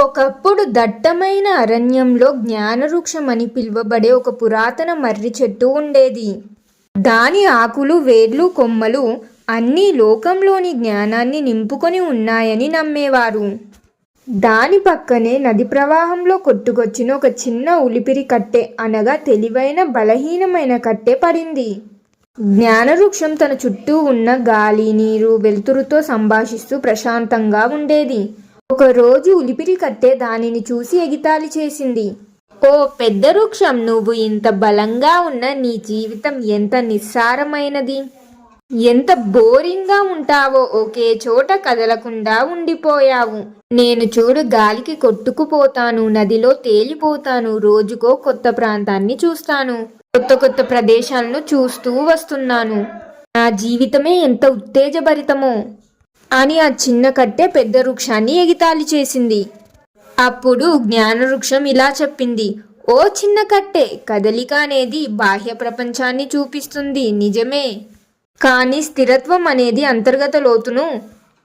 ఒకప్పుడు దట్టమైన అరణ్యంలో జ్ఞానవృక్షం అని పిలువబడే ఒక పురాతన మర్రి చెట్టు ఉండేది. దాని ఆకులు వేర్లు కొమ్మలు అన్నీ లోకంలోని జ్ఞానాన్ని నింపుకొని ఉన్నాయని నమ్మేవారు. దాని పక్కనే నది ప్రవాహంలో కొట్టుకొచ్చిన ఒక చిన్న ఉలిపిరి కట్టె అనగా తెలివైన బలహీనమైన కట్టె పడింది. జ్ఞానవృక్షం తన చుట్టూ ఉన్న గాలి నీరు వెలుతురుతో సంభాషిస్తూ ప్రశాంతంగా ఉండేది. ఒకరోజు ఉలిపిరి కట్టె దానిని చూసి ఎగితాళి చేసింది. ఓ పెద్ద వృక్షం నువ్వు ఇంత బలంగా ఉన్న నీ జీవితం ఎంత నిస్సారమైనది? ఎంత బోరింగ్గా ఉంటావో ఒకే చోట కదలకుండా ఉండిపోయావు. నేను చూడు గాలికి కొట్టుకుపోతాను నదిలో తేలిపోతాను రోజుకో కొత్త ప్రాంతాన్ని చూస్తాను కొత్త కొత్త ప్రదేశాలను చూస్తూ వస్తున్నాను. నా జీవితమే ఎంత ఉత్తేజభరితమో! అని ఆ చిన్న కట్టె పెద్ద వృక్షాన్ని ఎగితాళి చేసింది. అప్పుడు జ్ఞానవృక్షం ఇలా చెప్పింది ఓ చిన్న కట్టె కదలిక అనేది బాహ్య ప్రపంచాన్ని చూపిస్తుంది నిజమే. కానీ స్థిరత్వం అనేది అంతర్గత లోతును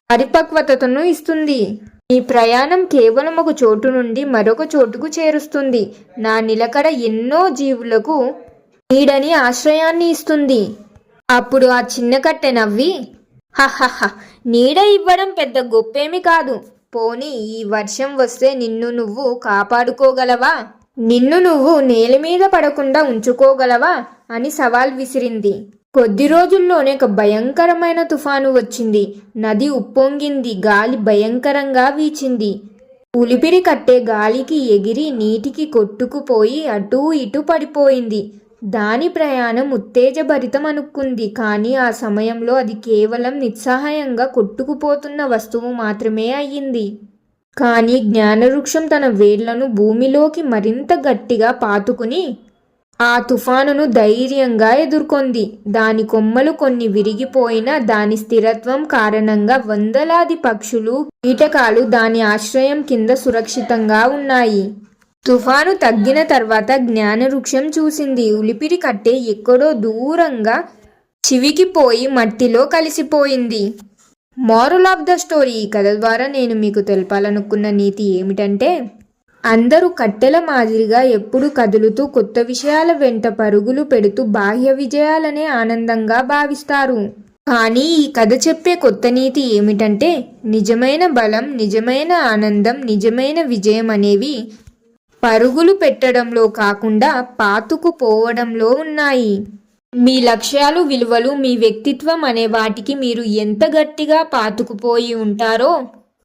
పరిపక్వతను ఇస్తుంది. ఈ ప్రయాణం కేవలం ఒక చోటు నుండి మరొక చోటుకు చేరుస్తుంది. నా నిలకడ ఎన్నో జీవులకు నీడని ఆశ్రయాన్ని ఇస్తుంది. అప్పుడు ఆ చిన్న కట్టె నవ్వి హహహ నీడ ఇవ్వడం పెద్ద గొప్పేమి కాదు. పోనీ ఈ వర్షం వస్తే నిన్ను నువ్వు కాపాడుకోగలవా? నిన్ను నువ్వు నేల మీద పడకుండా ఉంచుకోగలవా? అని సవాల్ విసిరింది. కొద్ది రోజుల్లోనే ఒక భయంకరమైన తుఫాను వచ్చింది. నది ఉప్పొంగింది. గాలి భయంకరంగా వీచింది. ఉలిపిరి కట్టే గాలికి ఎగిరి నీటికి కొట్టుకుపోయి అటూ ఇటూ పడిపోయింది. దాని ప్రయాణం ఉత్తేజభరితం అనుకుంది. కానీ ఆ సమయంలో అది కేవలం నిస్సహాయంగా కొట్టుకుపోతున్న వస్తువు మాత్రమే అయ్యింది. కానీ జ్ఞానవృక్షం తన వేళ్ళను భూమిలోకి మరింత గట్టిగా పాతుకుని ఆ తుఫానును ధైర్యంగా ఎదుర్కొంది. దాని కొమ్మలు కొన్ని విరిగిపోయినా దాని స్థిరత్వం కారణంగా వందలాది పక్షులు కీటకాలు దాని ఆశ్రయం కింద సురక్షితంగా ఉన్నాయి. తుఫాను తగ్గిన తర్వాత జ్ఞానవృక్షం చూసింది. ఉలిపిరి కట్టె ఎక్కడో దూరంగా చివికిపోయి మట్టిలో కలిసిపోయింది. మోరల్ ఆఫ్ ద స్టోరీ ఈ కథ ద్వారా నేను మీకు తెలపాలనుకున్న నీతి ఏమిటంటే అందరూ కట్టెల మాదిరిగా ఎప్పుడు కదులుతూ కొత్త విషయాల వెంట పరుగులు పెడుతూ బాహ్య విజయాలనే ఆనందంగా భావిస్తారు. కానీ ఈ కథ చెప్పే కొత్త నీతి ఏమిటంటే నిజమైన బలం నిజమైన ఆనందం నిజమైన విజయం అనేవి పరుగులు పెట్టడంలో కాకుండా పాతుకుపోవడంలో ఉన్నాయి. మీ లక్ష్యాలు విలువలు మీ వ్యక్తిత్వం అనే వాటికి మీరు ఎంత గట్టిగా పాతుకుపోయి ఉంటారో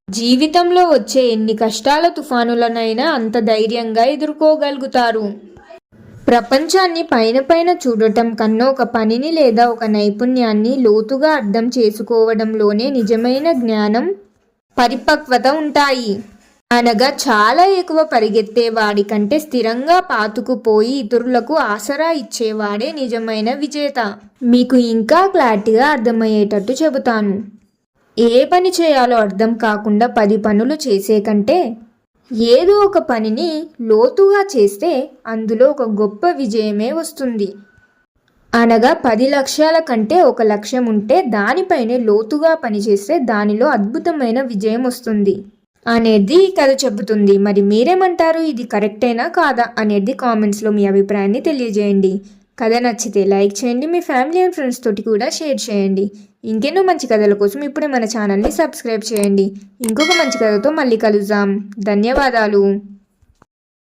జీవితంలో వచ్చే ఎన్ని కష్టాల తుఫానులనైనా అంత ధైర్యంగా ఎదుర్కోగలుగుతారు. ప్రపంచాన్ని పైన పైన చూడటం కన్నా ఒక పనిని లేదా ఒక నైపుణ్యాన్ని లోతుగా అర్థం చేసుకోవడంలోనే నిజమైన జ్ఞానం పరిపక్వత ఉంటాయి. అనగా చాలా ఎక్కువ పరిగెత్తేవాడి కంటే స్థిరంగా పాతుకుపోయి ఇతరులకు ఆసరా ఇచ్చేవాడే నిజమైన విజేత. మీకు ఇంకా క్లారిటీగా అర్థమయ్యేటట్టు చెబుతాను. ఏ పని చేయాలో అర్థం కాకుండా పది పనులు చేసే కంటే ఏదో ఒక పనిని లోతుగా చేస్తే అందులో ఒక గొప్ప విజయమే వస్తుంది. అనగా పది లక్ష్యాల కంటే ఒక లక్ష్యం ఉంటే దానిపైనే లోతుగా పనిచేస్తే దానిలో అద్భుతమైన విజయం వస్తుంది. అనేది ఈ కథ చెబుతుంది. మరి మీరేమంటారు? ఇది కరెక్టేనా కాదా? అనేది కామెంట్స్లో మీ అభిప్రాయాన్ని తెలియజేయండి. కథ నచ్చితే లైక్ చేయండి. మీ ఫ్యామిలీ అండ్ ఫ్రెండ్స్ తోటి కూడా షేర్ చేయండి. ఇంకెన్నో మంచి కథల కోసం ఇప్పుడే మన ఛానల్ని సబ్స్క్రైబ్ చేయండి. ఇంకొక మంచి కథతో మళ్ళీ కలుద్దాం. ధన్యవాదాలు.